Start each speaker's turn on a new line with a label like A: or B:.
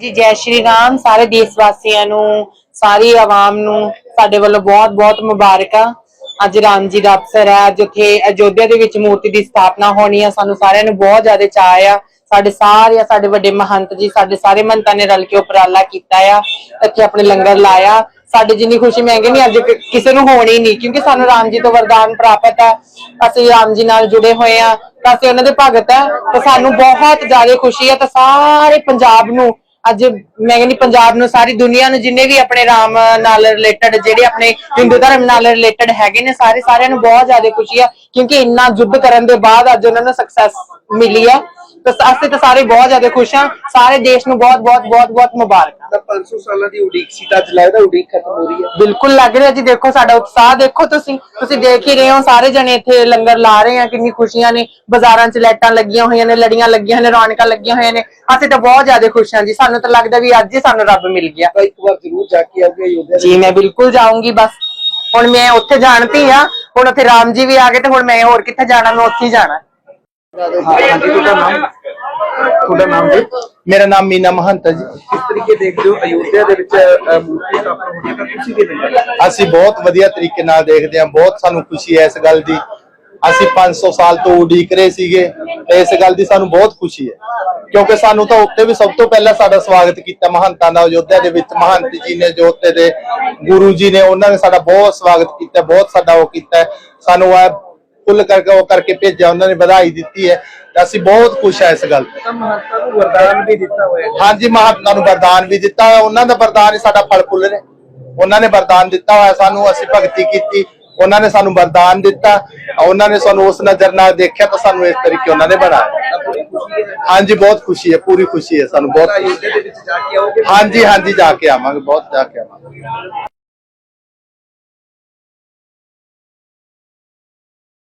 A: ਜੀ, ਜੈ ਸ਼੍ਰੀ ਰਾਮ, ਸਾਰੇ ਦੇਸ਼ ਵਾਸੀਆਂ ਨੂੰ, ਸਾਰੀ ਆਵਾਮ ਨੂੰ, ਸਾਡੇ ਵੱਲੋਂ ਬਹੁਤ ਬਹੁਤ ਮੁਬਾਰਕਾਂ ਅੱਜ ਰਾਮ ਜੀ ਦਾ ਅਵਸਰ ਹੈ, ਅੱਜ ਉੱਥੇ ਅਯੋਧਿਆ ਦੇ ਵਿੱਚ ਮੂਰਤੀ ਦੀ ਸਥਾਪਨਾ ਹੋਣੀ ਆ। ਸਾਨੂੰ ਸਾਰਿਆਂ ਨੂੰ ਬਹੁਤ ਜ਼ਿਆਦਾ ਚਾਅ ਆ। ਸਾਡੇ ਸਾਰੇ ਸਾਡੇ ਵੱਡੇ ਮਹੰਤ ਜੀ, ਸਾਡੇ ਸਾਰੇ ਮਹੰਤਾਂ ਨੇ ਰਲ ਕੇ ਉਪਰਾਲਾ ਕੀਤਾ ਆ, ਇੱਥੇ ਆਪਣੇ ਲੰਗਰ ਲਾਇਆ। ਸਾਡੇ ਜਿੰਨੀ ਖੁਸ਼ੀ ਮੈਂ ਕਹਿੰਦੀ ਅੱਜ ਕਿਸੇ ਨੂੰ ਹੋਣੀ ਨਹੀਂ, ਕਿਉਂਕਿ ਸਾਨੂੰ ਰਾਮ ਜੀ ਤੋਂ ਵਰਦਾਨ ਪ੍ਰਾਪਤ ਆ। ਅਸੀਂ ਰਾਮ ਜੀ ਨਾਲ ਜੁੜੇ ਹੋਏ ਆ, ਤਾਂ ਅਸੀਂ ਉਹਨਾਂ ਦੇ ਭਗਤ ਆ। ਤਾਂ ਸਾਨੂੰ ਬਹੁਤ ਜ਼ਿਆਦਾ ਖੁਸ਼ੀ ਆ, ਤਾਂ ਸਾਰੇ ਪੰਜਾਬ ਨੂੰ ਅੱਜ ਮੈਂ ਕਹਿੰਦੀ ਪੰਜਾਬ ਨੂੰ ਸਾਰੀ ਦੁਨੀਆ ਨੂੰ ਜਿੰਨੇ ਵੀ ਆਪਣੇ ਰਾਮ ਨਾਲ ਰਿਲੇਟਡ ਜਿਹੜੇ ਆਪਣੇ ਹਿੰਦੂ ਧਰਮ ਨਾਲ ਰਿਲੇਟਡ ਹੈਗੇ ਨੇ, ਸਾਰੇ ਸਾਰਿਆਂ ਨੂੰ ਬਹੁਤ ਜ਼ਿਆਦਾ ਖੁਸ਼ੀ ਆ, ਕਿਉਂਕਿ ਇੰਨਾ ਯੁੱਧ ਕਰਨ ਦੇ ਬਾਅਦ ਅੱਜ ਉਹਨਾਂ ਨੂੰ ਸਕਸੈਸ ਮਿਲੀ ਆ। ਤਾਂ ਅਸੀਂ ਤਾਂ ਸਾਰੇ ਬਹੁਤ ਜ਼ਿਆਦਾ ਖੁਸ਼ ਆ ਸਾਰੇ ਦੇਸ਼ ਨੂੰ ਬਹੁਤ ਬਹੁਤ ਬਹੁਤ ਬਹੁਤ ਮੁਬਾਰਕਾਂ
B: ਤਾਂ 500 ਸਾਲਾਂ ਦੀ ਉਡੀਕ ਸੀ ਤਾਂ ਅੱਜ ਲੱਗਦਾ ਉਡੀਕ ਖਤਮ ਹੋ ਰਹੀ ਹੈ।
A: ਬਿਲਕੁਲ ਲੱਗ ਰਿਹਾ ਜੀ। ਦੇਖੋ ਸਾਡਾ ਉਤਸ਼ਾਹ ਦੇਖੋ ਤੁਸੀਂ। ਤੁਸੀਂ ਦੇਖ ਹੀ ਰਹੇ ਹੋ ਸਾਰੇ ਜਣੇ ਇੱਥੇ ਲੰਗਰ ਲਾ ਰਹੇ ਆ ਕਿੰਨੀ ਖੁਸ਼ੀਆਂ ਨੇ। ਬਾਜ਼ਾਰਾਂ 'ਚ ਲਾਈਟਾਂ ਲੱਗੀਆਂ ਹੋਈਆਂ ਨੇ ਲੜੀਆਂ ਲੱਗੀਆਂ ਨੇ ਰੌਣਕਾਂ ਲੱਗੀਆਂ ਹੋਈਆਂ ਨੇ। ਅਸੀਂ ਤਾਂ ਬਹੁਤ ਜ਼ਿਆਦਾ ਖੁਸ਼ ਹਾਂ ਜੀ। ਸਾਨੂੰ ਤਾਂ ਲੱਗਦਾ ਵੀ ਅੱਜ ਹੀ ਸਾਨੂੰ ਰੱਬ ਮਿਲ ਗਿਆ।
B: ਤਾਂ ਇੱਕ ਵਾਰ ਜ਼ਰੂਰ ਜਾ ਕੇ ਆਓਗੇ ਅਯੋਧਿਆ
A: ਜੀ ਮੈਂ ਬਿਲਕੁਲ ਜਾਊਂਗੀ ਬਸ। ਹੁਣ ਮੈਂ ਉੱਥੇ ਜਾਣਤੀ ਆ ਹੁਣ ਉੱਥੇ ਰਾਮ ਜੀ ਵੀ ਆ ਗਏ ਤੇ ਹੁਣ ਮੈਂ ਹੋਰ ਕਿੱਥੇ ਜਾਣਾ? ਮੈਂ ਉੱਥੇ ਹੀ ਜਾਣਾ।
B: ਹਾਂਜੀ ਤੁਹਾਡਾ ਨਾਮ ਤੁਹਾਡਾ ਨਾਮ ਜੀ?
C: ਮੇਰਾ ਨਾਮ ਮੀਨਾ ਮਹੰਤ ਹੈ ਜੀ।
B: ਕਿਸ ਤਰੀਕੇ ਦੇਖਦੇ ਹੋ ਅਯੋਧਿਆ ਦੇ ਵਿੱਚ ਅ, ਮੂਰਤੀ ਸਥਾਪਨਾ ਹੋਣੀ ਹੈ ਤਾਂ ਤੁਸੀਂ ਕਿਵੇਂ ਦੇਖਦੇ ਹੋ?
C: ਅਸੀਂ ਬਹੁਤ ਵਧੀਆ ਤਰੀਕੇ ਨਾਲ ਦੇਖਦੇ ਹਾਂ ਬਹੁਤ ਸਾਨੂੰ ਖੁਸ਼ੀ ਹੈ ਇਸ ਗੱਲ ਦੀ। ਅਸੀਂ 500 ਸਾਲ ਤੋਂ ਉਡੀਕ ਰਹੇ ਸੀਗੇ ਤੇ ਇਸ ਗੱਲ ਦੀ ਸਾਨੂੰ ਬਹੁਤ ਖੁਸ਼ੀ ਹੈ। ਕਿਉਂਕਿ ਸਾਨੂੰ ਤਾਂ ਉੱਤੇ ਵੀ ਸਭ ਤੋਂ ਪਹਿਲਾਂ ਸਾਡਾ ਸਵਾਗਤ ਕੀਤਾ ਮਹੰਤਾਂ ਦਾ ਅਯੋਧਿਆ ਦੇ ਵਿੱਚ ਮਹੰਤ ਜੀ ਨੇ ਜੋ ਉੱਤੇ ਦੇ ਗੁਰੂ ਜੀ ਨੇ ਉਹਨਾਂ ਨੇ ਸਾਡਾ ਬਹੁਤ ਸਵਾਗਤ ਕੀਤਾ ਬਹੁਤ ਸਾਡਾ ਉਹ ਕੀਤਾ। ਸਾਨੂੰ ਆ ਫੁੱਲ ਕਰਕੇ ਉਹ ਕਰਕੇ ਭੇਜਿਆ ਉਹਨਾਂ ਨੇ ਵਧਾਈ ਦਿੱਤੀ ਹੈ। ਤੇ ਅਸੀਂ ਬਹੁਤ ਖੁਸ਼ ਹਾਂ ਇਸ ਗੱਲ ਤੋਂ।
B: ਤਾਂ ਮਹਾਤਮਾ ਨੂੰ ਵਰਦਾਨ ਵੀ ਦਿੱਤਾ ਹੋਇਆ ਹੈ।
C: ਹਾਂਜੀ ਮਹਾਤਮਾ ਨੂੰ ਵਰਦਾਨ ਵੀ ਦਿੱਤਾ ਹੋਇਆ। ਉਹਨਾਂ ਦਾ ਵਰਦਾਨ ਹੀ ਸਾਡਾ ਫਲ ਫੁੱਲ ਰਿਹਾ ਉਹਨਾਂ ਨੇ ਵਰਦਾਨ ਦਿੱਤਾ ਹੋਇਆ ਸਾਨੂੰ ਅਸੀਂ ਭਗਤੀ ਕੀਤੀ। ਉਹਨਾਂ ਨੇ ਸਾਨੂੰ ਵਰਦਾਨ ਦਿੱਤਾ। ਉਹਨਾਂ ਨੇ ਸਾਨੂੰ ਉਸ ਨਜ਼ਰ ਨਾਲ ਦੇਖਿਆ ਤਾਂ ਸਾਨੂੰ ਇਸ ਤਰੀਕੇ ਉਹਨਾਂ ਨੇ ਬਣਾਇਆ। ਹਾਂਜੀ ਬਹੁਤ ਖੁਸ਼ੀ ਹੈ ਪੂਰੀ ਖੁਸ਼ੀ ਹੈ ਸਾਨੂੰ ਬਹੁਤ ਹਾਂਜੀ ਹਾਂਜੀ ਜਾ ਕੇ ਆਵਾਂਗੇ ਬਹੁਤ ਜਾ ਕੇ ਆਵਾਂਗੇ।